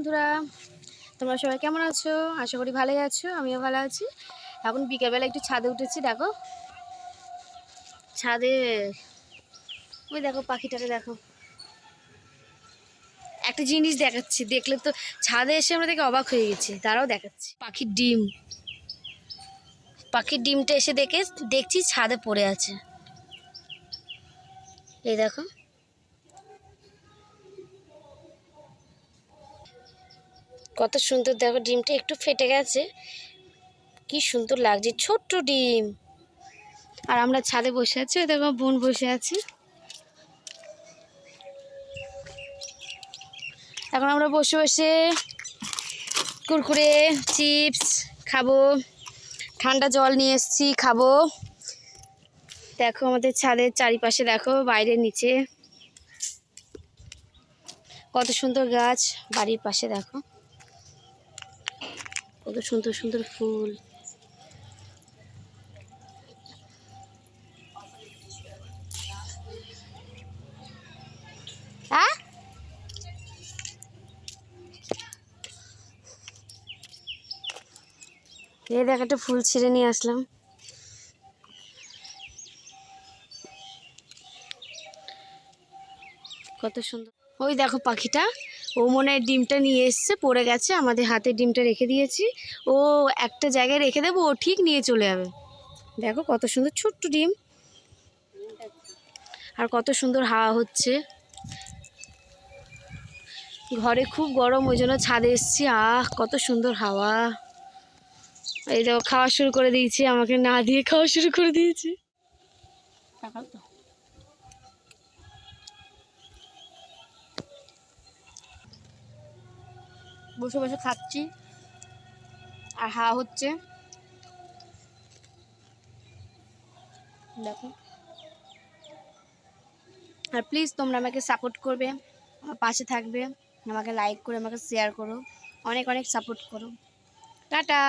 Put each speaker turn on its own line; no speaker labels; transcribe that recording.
বন্ধুরা, তোমরা সবাই কেমন আছো? আশা করি ভালোই আছো, আমিও ভালো আছি। এখন বিকেলবেলা একটু ছাদে উঠেছি, দেখো। ছাদে, ওই দেখো পাখিটাকে দেখো। একটা জিনিস দেখাচ্ছি, দেখলে তো ছাদে এসে আমরা দেখে অবাক হয়ে গেছি, তারাও দেখাচ্ছি। পাখির ডিম। পাখির ডিমটা এসে দেখে, দেখছি ছাদে পড়ে আছে। এই দেখো। কত সুন্দর দেখো, ডিমটা একটু ফেটে গেছে। কি সুন্দর লাগছে, ছোট্ট ডিম। আর আমরা ছাদে বসে আছি দেখো বোন বসে আছে। এখন আমরা বসে বসে কুরকুরে, চিপস খাব। ঠান্ডা জল নিয়ে এসেছি, খাব। দেখো আমাদের ছাদের চারিপাশে, দেখো বাইরে নিচে। কত সুন্দর গাছ, বাড়ির পাশে দেখো। কত সুন্দর সুন্দর ফুল। এই দেখ, একটা ফুল ছিঁড়ে নিয়ে আসলাম। কত সুন্দর। ওই দেখো পাখিটা। ও মনে হয় ডিমটা নিয়ে এসছে, পড়ে গেছে, আমাদের হাতে ডিমটা রেখে দিয়েছি। ও একটা জায়গায় রেখে দেবো, ও ঠিক নিয়ে চলে যাবে। দেখো কত সুন্দর ছোট্ট ডিম। আর কত সুন্দর হাওয়া হচ্ছে। ঘরে খুব গরম, ওই জন্য ছাদে এসছি। আহ, কত সুন্দর হাওয়া। এই দেখো, খাওয়া শুরু করে দিয়েছি, আমাকে না দিয়ে খাওয়া শুরু করে দিয়েছি। বসে বসে খাচ্ছি। আর হা হচ্ছে। দেখো। আর প্লিজ তোমরা আমাকে সাপোর্ট করবে, আমার পাশে থাকবে, আমাকে লাইক করে, আমাকে শেয়ার করো, অনেক অনেক সাপোর্ট করো। টাটা!